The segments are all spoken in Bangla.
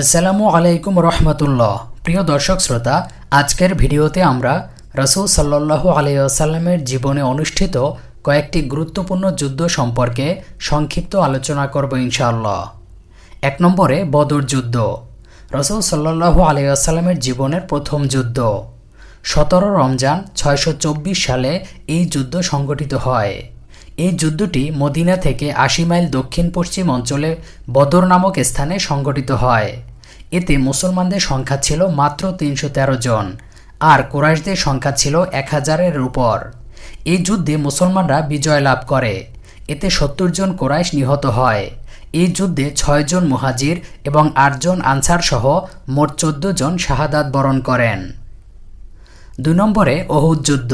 আসসালামু আলাইকুম রহমতুল্লাহ। প্রিয় দর্শক শ্রোতা, আজকের ভিডিওতে আমরা রসুল সাল্লাহ আলাইসাল্লামের জীবনে অনুষ্ঠিত কয়েকটি গুরুত্বপূর্ণ যুদ্ধ সম্পর্কে সংক্ষিপ্ত আলোচনা করব ইনশাআল্লাহ। এক নম্বরে বদর যুদ্ধ। রসুল সাল্লাহ আলাইসাল্লামের জীবনের প্রথম যুদ্ধ। সতেরো রমজান ছয়শো চব্বিশ সালে এই যুদ্ধ সংগঠিত হয়। এই যুদ্ধটি মদিনা থেকে আশি মাইল দক্ষিণ পশ্চিম অঞ্চলে বদর নামক স্থানে সংগঠিত হয়। এতে মুসলমানদের সংখ্যা ছিল মাত্র তিনশো তেরো জন, আর কোরাইশদের সংখ্যা ছিল এক হাজারের উপর। এই যুদ্ধে মুসলমানরা বিজয় লাভ করে। এতে সত্তর জন কোরাইশ নিহত হয়। এই যুদ্ধে ছয়জন মুহাজির এবং আটজন আনসার সহ মোট চোদ্দ জন শাহাদাত বরণ করেন। দুই নম্বরে অহুদ যুদ্ধ।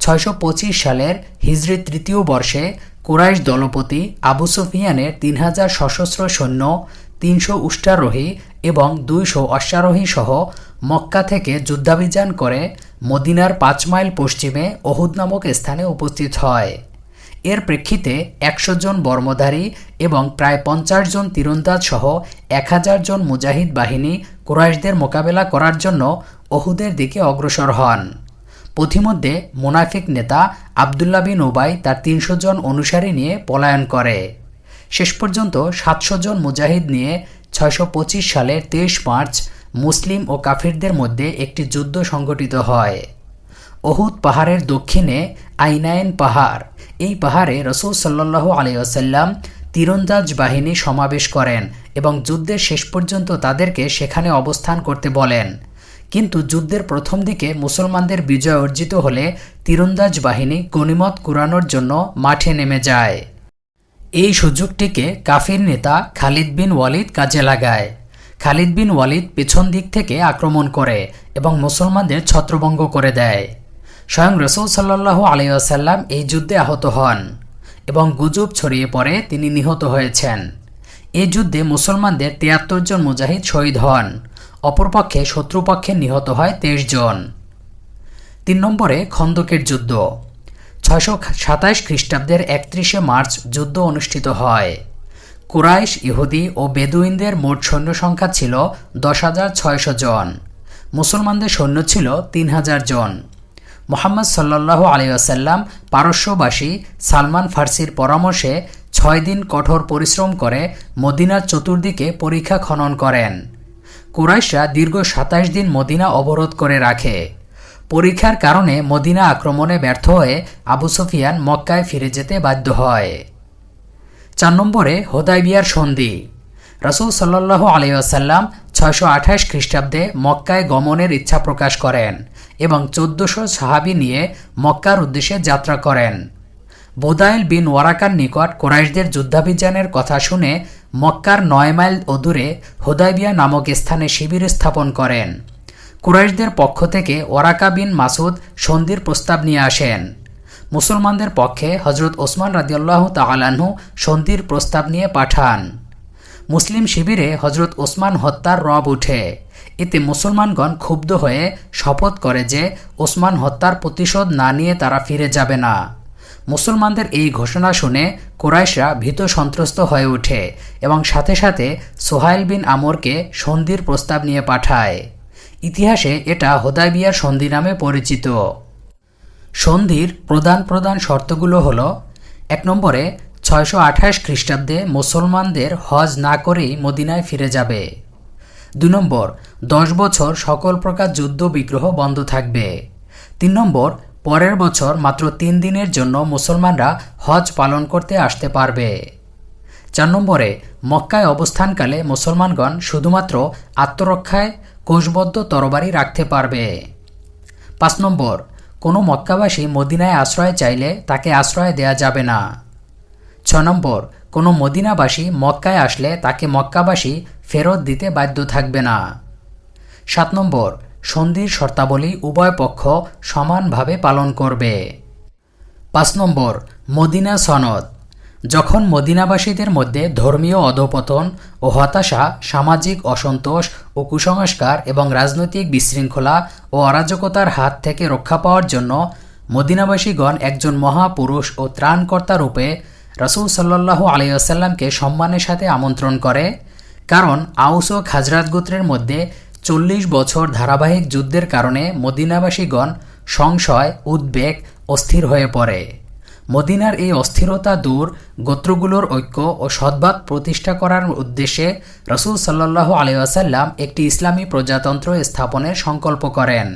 ছয়শো পঁচিশ সালের হিজরি তৃতীয় বর্ষে কুরাইশ দলপতি আবু সুফিয়ানের তিন হাজার সশস্ত্র সৈন্য তিনশো উষ্টারোহী এবং দুইশো অশ্বারোহী সহ মক্কা থেকে যুদ্ধাভিযান করে মদিনার পাঁচ মাইল পশ্চিমে অহুদ নামক স্থানে উপস্থিত হয়। এর প্রেক্ষিতে একশো জন বর্মধারী এবং প্রায় পঞ্চাশ জন তীরন্দাজ সহ এক হাজার জন মুজাহিদ বাহিনী কুরাইশদের মোকাবেলা করার জন্য অহুদের দিকে অগ্রসর হন। পথিমধ্যে মোনাফিক নেতা আবদুল্লা বিন ওবাই তার তিনশো জন অনুসারী নিয়ে পলায়ন করে। শেষ পর্যন্ত সাতশো জন মুজাহিদ নিয়ে ছয়শো পঁচিশ সালের তেইশ মার্চ মুসলিম ও কাফিরদের মধ্যে একটি যুদ্ধ সংঘটিত হয়। অহুদ পাহাড়ের দক্ষিণে আইনায়ন পাহাড়। এই পাহাড়ে রসুল সাল্লাহ আলিয়াসাল্লাম তীরন্দাজ বাহিনী সমাবেশ করেন এবং যুদ্ধের শেষ পর্যন্ত তাদেরকে সেখানে অবস্থান করতে বলেন। কিন্তু যুদ্ধের প্রথম দিকে মুসলমানদের বিজয় অর্জিত হলে তীরন্দাজ বাহিনী গণিমত কুরানোর জন্য মাঠে নেমে যায়। এই সুযোগটিকে কাফির নেতা খালিদ বিন ওয়ালিদ কাজে লাগায়। খালিদ বিন ওয়ালিদ পেছন দিক থেকে আক্রমণ করে এবং মুসলমানদের ছত্রভঙ্গ করে দেয়। স্বয়ং রসুল সাল্লাহ আলিয়াসাল্লাম এই যুদ্ধে আহত হন এবং গুজব ছড়িয়ে পড়ে তিনি নিহত হয়েছেন। এই যুদ্ধে মুসলমানদের তিয়াত্তর জন মুজাহিদ শহীদ হন, অপরপক্ষে শত্রুপক্ষে নিহত হয় তেইশ জন। তিন নম্বরে খন্দকের যুদ্ধ। ছয়শো সাতাশ খ্রিস্টাব্দের একত্রিশে মার্চ যুদ্ধ অনুষ্ঠিত হয়। কুরাইশ, ইহুদি ও বেদুইনদের মোট সৈন্য সংখ্যা ছিল দশ হাজার ছয়শো জন। মুসলমানদের সৈন্য ছিল তিন হাজার জন। মোহাম্মদ সাল্লাহ আলিয়াসাল্লাম পারস্যবাসী সালমান ফার্সির পরামর্শে ছয় দিন কঠোর পরিশ্রম করে মদিনার চতুর্দিকে পরীক্ষা খনন করেন। কুরাইশরা দীর্ঘ সাতাশ দিন মদিনা অবরোধ করে রাখে। পরীক্ষার কারণে মদিনা আক্রমণে ব্যর্থ হয়ে আবু সুফিয়ান মক্কায় ফিরে যেতে বাধ্য হয়। চার নম্বরে হোদাইবিয়ার সন্ধি। রসুল সাল্লাহ আলিয়াসাল্লাম ছয়শো আঠাশ খ্রিস্টাব্দে মক্কায় গমনের ইচ্ছা প্রকাশ করেন এবং চোদ্দশো সাহাবি নিয়ে মক্কার উদ্দেশ্যে যাত্রা করেন। বোদাইল বিন ওয়ারাকার নিকট কোরাইশদের যুদ্ধাভিযানের কথা শুনে মক্কার নয় মাইল অদূরে হোদাইবিয়া নামক স্থানে শিবির স্থাপন করেন। কুরাইশদের পক্ষ থেকে ওরাকা বিন মাসুদ সন্ধির প্রস্তাব নিয়ে আসেন। মুসলমানদের পক্ষে হজরত ওসমান রাজিউল্লাহ তালাহু সন্ধির প্রস্তাব নিয়ে পাঠান। মুসলিম শিবিরে হজরত ওসমান হত্যার রব উঠে। এতে মুসলমানগণ ক্ষুব্ধ হয়ে শপথ করে যে ওসমান হত্যার প্রতিশোধ না নিয়ে তারা ফিরে যাবে না। মুসলমানদের এই ঘোষণা শুনে কোরাইশরা ভীত সন্ত্রস্ত হয়ে ওঠে এবং সাথে সাথে সোহাইল বিন আমরকে সন্ধির প্রস্তাব নিয়ে পাঠায়। ইতিহাসে এটা হোদাইবিয়ার সন্ধি নামে পরিচিত। সন্ধির প্রধান প্রধান শর্তগুলো হল, এক নম্বরে, ছয়শো আঠাশ খ্রিস্টাব্দে মুসলমানদের হজ না করেই মদিনায় ফিরে যাবে। দু নম্বর, দশ বছর সকল প্রকার যুদ্ধ বিগ্রহ বন্ধ থাকবে। তিন নম্বর, পরের বছর মাত্র তিন দিনের জন্য মুসলমানরা হজ পালন করতে আসতে পারবে। চার নম্বরে, মক্কায় অবস্থানকালে মুসলমানগণ শুধুমাত্র আত্মরক্ষায় কোষবদ্ধ তরবারি রাখতে পারবে। পাঁচ নম্বর, কোনো মক্কাবাসী মদিনায় আশ্রয় চাইলে তাকে আশ্রয় দেয়া যাবে না। ছ নম্বর, কোনো মদিনাবাসী মক্কায় আসলে তাকে মক্কাবাসী ফেরত দিতে বাধ্য থাকবে না। সাত নম্বর, সন্ধির শর্তাবলী উভয় পক্ষ সমানভাবে পালন করবে। পাঁচ নম্বর, মদিনা সনদ। যখন মদিনাবাসীদের মধ্যে ধর্মীয় অধপতন ও হতাশা, সামাজিক অসন্তোষ ও কুসংস্কার এবং রাজনৈতিক বিশৃঙ্খলা ও অরাজকতার হাত থেকে রক্ষা পাওয়ার জন্য মদিনাবাসীগণ একজন মহাপুরুষ ও ত্রাণকর্তা রূপে রসুল সাল্লাহ আলিয়াসাল্লামকে সম্মানের সাথে আমন্ত্রণ করে। কারণ আউস ও খাজরাত গোত্রের মধ্যে চল্লিশ বছর ধারাবাহিক যুদ্ধের কারণে মদিনাবাসীগণ সংশয়, উদ্বেগ অস্থির হয়ে পড়ে। মদিনার এই অস্থিরতা দূর গোত্রগুলোর ঐক্য ও সদ্ভাব প্রতিষ্ঠা করার উদ্দেশ্যে রসুল সাল্লাহ আলিয়াসাল্লাম একটি ইসলামী প্রজাতন্ত্র স্থাপনের সংকল্প করেন।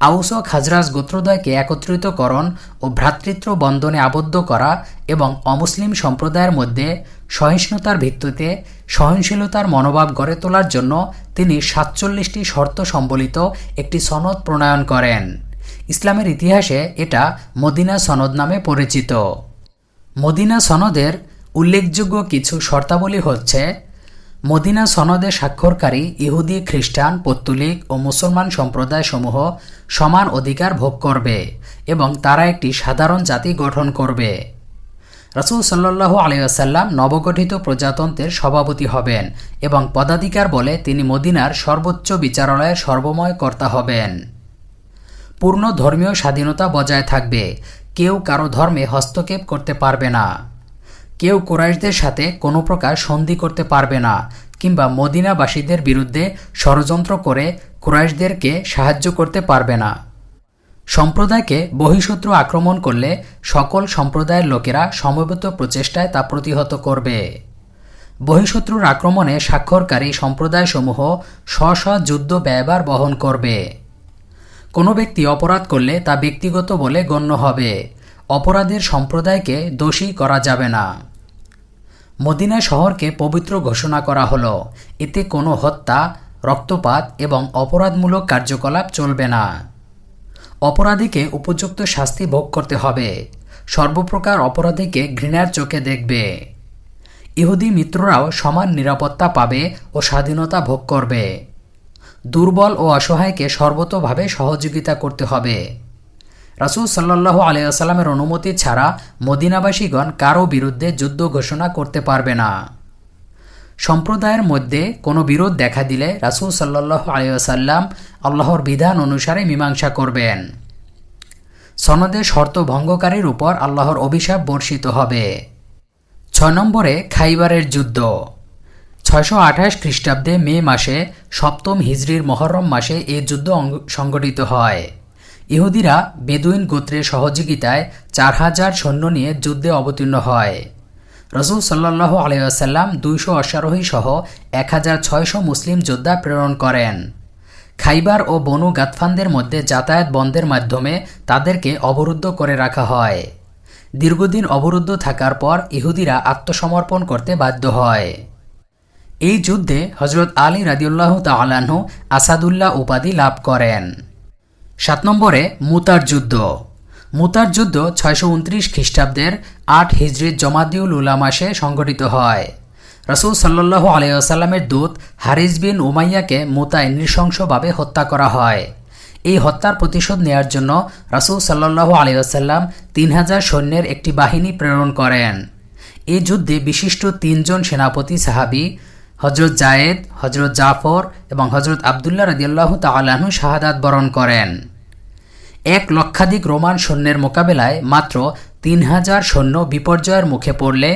আউস ও খাজরাজ গোত্রদ্বয়কে একত্রিতকরণ ও ভ্রাতৃত্ব বন্ধনে আবদ্ধ করা এবং অমুসলিম সম্প্রদায়ের মধ্যে সহিষ্ণুতার ভিত্তিতে সহনশীলতার মনোভাব গড়ে তোলার জন্য তিনি সাতচল্লিশটি শর্ত সম্বলিত একটি সনদ প্রণয়ন করেন। ইসলামের ইতিহাসে এটা মদিনা সনদ নামে পরিচিত। মদিনা সনদের উল্লেখযোগ্য কিছু শর্তাবলী হচ্ছে, মদিনা সনদে স্বাক্ষরকারী ইহুদি, খ্রিস্টান, পত্তুলিক ও মুসলমান সম্প্রদায়সমূহ সমান অধিকার ভোগ করবে এবং তারা একটি সাধারণ জাতি গঠন করবে। রসুল সাল্লাহ আলিয়াসাল্লাম নবগঠিত প্রজাতন্ত্রের সভাপতি হবেন এবং পদাধিকার বলে তিনি মদিনার সর্বোচ্চ বিচারালয়ের সর্বময় কর্তা হবেন। পূর্ণ ধর্মীয় স্বাধীনতা বজায় থাকবে। কেউ কারও ধর্মে হস্তক্ষেপ করতে পারবে না। কেউ কুরাইশদের সাথে কোনো প্রকার সন্ধি করতে পারবে না কিংবা মদিনাবাসীদের বিরুদ্ধে ষড়যন্ত্র করে কুরাইশদেরকে সাহায্য করতে পারবে না। সম্প্রদায়কে বহিঃশত্রু আক্রমণ করলে সকল সম্প্রদায়ের লোকেরা সমবেত প্রচেষ্টায় তা প্রতিহত করবে। বহিঃশত্রুর আক্রমণে স্বাক্ষরকারী সম্প্রদায়সমূহ স্ব স্ব যুদ্ধ ব্যয়বার বহন করবে। কোনো ব্যক্তি অপরাধ করলে তা ব্যক্তিগত বলে গণ্য হবে। অপরাধের সম্প্রদায়কে দোষী করা যাবে না। মদিনা শহরকে পবিত্র ঘোষণা করা হলো। এতে কোনো হত্যা, রক্তপাত এবং অপরাধমূলক কার্যকলাপ চলবে না। অপরাধীকে উপযুক্ত শাস্তি ভোগ করতে হবে। সর্বপ্রকার অপরাধীকে ঘৃণার চোখে দেখবে। ইহুদি মিত্ররাও সমান নিরাপত্তা পাবে ও স্বাধীনতা ভোগ করবে। দুর্বল ও অসহায়কে সর্বতোভাবে সহযোগিতা করতে হবে। রাসুল সাল্লাহ আলিয়াস্লামের অনুমতি ছাড়া মদিনাবাসীগণ কারও বিরুদ্ধে যুদ্ধ ঘোষণা করতে পারবে না। সম্প্রদায়ের মধ্যে কোনো বিরোধ দেখা দিলে রাসুল সাল্লাহ আলিয়াসাল্লাম আল্লাহর বিধান অনুসারে মীমাংসা করবেন। সনদের শর্ত ভঙ্গকারীর উপর আল্লাহর অভিশাপ বর্ষিত হবে। ছয় নম্বরে খাইবারের যুদ্ধ। ছয়শো আঠাশ খ্রিস্টাব্দে মে মাসে সপ্তম হিজরির মহরম মাসে এ যুদ্ধ সংগঠিত হয়। ইহুদিরা বেদুইন গোত্রের সহযোগিতায় চার হাজার সৈন্য নিয়ে যুদ্ধে অবতীর্ণ হয়। রসুল সাল্লাহ আলিয়াসাল্লাম দুইশো অশ্বারোহী সহ এক হাজার ছয়শো মুসলিম যোদ্ধা প্রেরণ করেন। খাইবার ও বনু গাতফানদের মধ্যে যাতায়াত বন্ধের মাধ্যমে তাদেরকে অবরুদ্ধ করে রাখা হয়। দীর্ঘদিন অবরুদ্ধ থাকার পর ইহুদিরা আত্মসমর্পণ করতে বাধ্য হয়। এই যুদ্ধে হজরত আলী রাদিউল্লাহ তালাহ আসাদুল্লাহ উপাধি লাভ করেন। সাত নম্বরে মুতার যুদ্ধ। মুতার যুদ্ধ ছয়শো উনত্রিশ খ্রিস্টাব্দের আট হিজরির জমাদিউল উলা মাসে সংঘটিত হয়। রসুল সাল্লাহ আলিয়াসাল্লামের দূত হারিস বিন উমাইয়াকে মুতায় নৃশংসভাবে হত্যা করা হয়। এই হত্যার প্রতিশোধ নেয়ার জন্য রাসুল সাল্লাহ আলিয়াসাল্লাম তিন হাজার সৈন্যের একটি বাহিনী প্রেরণ করেন। এই যুদ্ধে বিশিষ্ট তিনজন সেনাপতি সাহাবি হজরত জায়েদ হজরত জাফর এবং হজরত আবদুল্লাহ রদিয়াল্লাহ তালাহু শাহাদাত বরণ করেন। এক লক্ষাধিক রোমান সৈন্যের মোকাবেলায় মাত্র তিন হাজার সৈন্য বিপর্যয়ের মুখে পড়লে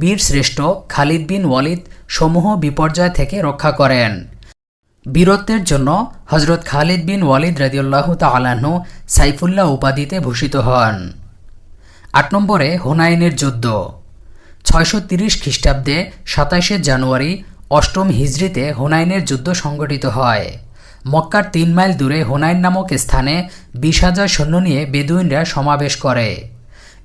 বীর শ্রেষ্ঠ খালিদ বিন ওয়ালিদ সমূহ বিপর্যয় থেকে রক্ষা করেন। বীরত্বের জন্য হজরত খালিদ বিন ওয়ালিদ রাজিউল্লাহ তালাহু সাইফুল্লাহ উপাধিতে ভূষিত হন। আট নম্বরে হুনাইনের যুদ্ধ। ছয়শো তিরিশ খ্রিস্টাব্দে সাতাশে জানুয়ারি অষ্টম হিজড়িতে হুনাইনের যুদ্ধ সংগঠিত হয়। মক্কার তিন মাইল দূরে হুনাইন নামক স্থানে বিশ হাজার সৈন্য নিয়ে বেদুইনরা সমাবেশ করে।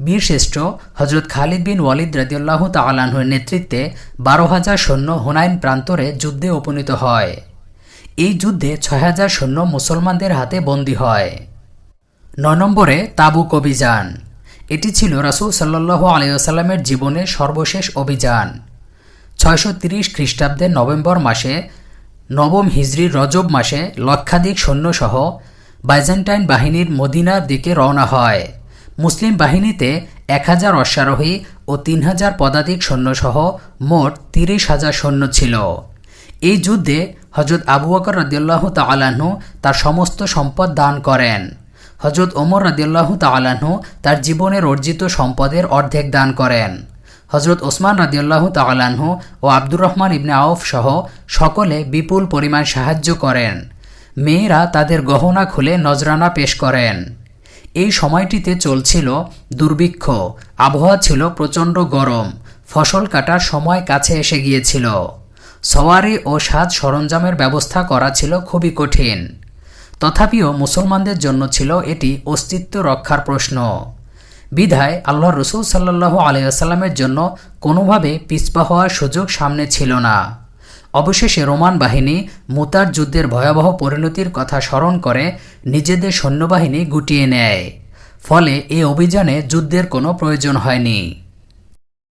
বীরশ্রেষ্ঠ হজরত খালিদ বিন ওয়ালিদ রাদিউল্লাহ তালাহুর নেতৃত্বে বারো হাজার সৈন্য হুনাইন প্রান্তরে যুদ্ধে উপনীত হয়। এই যুদ্ধে ছয় হাজার সৈন্য মুসলমানদের হাতে বন্দী হয়। নয় নম্বরে তাবুক অভিযান। এটি ছিল রাসুল সাল্লাহ আলিয়াল্লামের জীবনের সর্বশেষ অভিযান। ছয়শো তিরিশ খ্রিস্টাব্দের নভেম্বর মাসে, নবম হিজরির রজব মাসে লক্ষাধিক সৈন্যসহ বাইজেন্টাইন বাহিনীর মদিনার দিকে রওনা হয়। মুসলিম বাহিনীতে এক হাজার অশ্বারোহী ও তিন হাজার পদাতিক সৈন্যসহ মোট তিরিশ হাজার সৈন্য ছিল। এই যুদ্ধে হজরত আবু বকর রদিয়াল্লাহ তালাহু তার সমস্ত সম্পদ দান করেন। হজরত ওমর রদিয়াল্লাহ তালাহু তার জীবনের অর্জিত সম্পদের অর্ধেক দান করেন। হজরত ওসমান রাদিউল্লাহ তালাহু ও আব্দুর রহমান ইবনে আউফ সহ সকলে বিপুল পরিমাণ সাহায্য করেন। মেয়েরা তাদের গহনা খুলে নজরানা পেশ করেন। এই সময়টিতে চলছিল দুর্ভিক্ষ। আবহাওয়া ছিল প্রচণ্ড গরম। ফসল কাটার সময় কাছে এসে গিয়েছিল। সওয়ারি ও সাজ সরঞ্জামের ব্যবস্থা করা ছিল খুবই কঠিন। তথাপিও মুসলমানদের জন্য ছিল এটি অস্তিত্ব রক্ষার প্রশ্ন। বিধায় আল্লাহ রসুল সাল্লাহ আলাইসাল্লামের জন্য কোনোভাবে পিছপা হওয়ার সুযোগ সামনে ছিল না। অবশেষে রোমান বাহিনী মুতার যুদ্ধের ভয়াবহ পরিণতির কথা স্মরণ করে নিজেদের সৈন্যবাহিনী গুটিয়ে নেয়। ফলে এ অভিযানে যুদ্ধের কোনো প্রয়োজন হয়নি।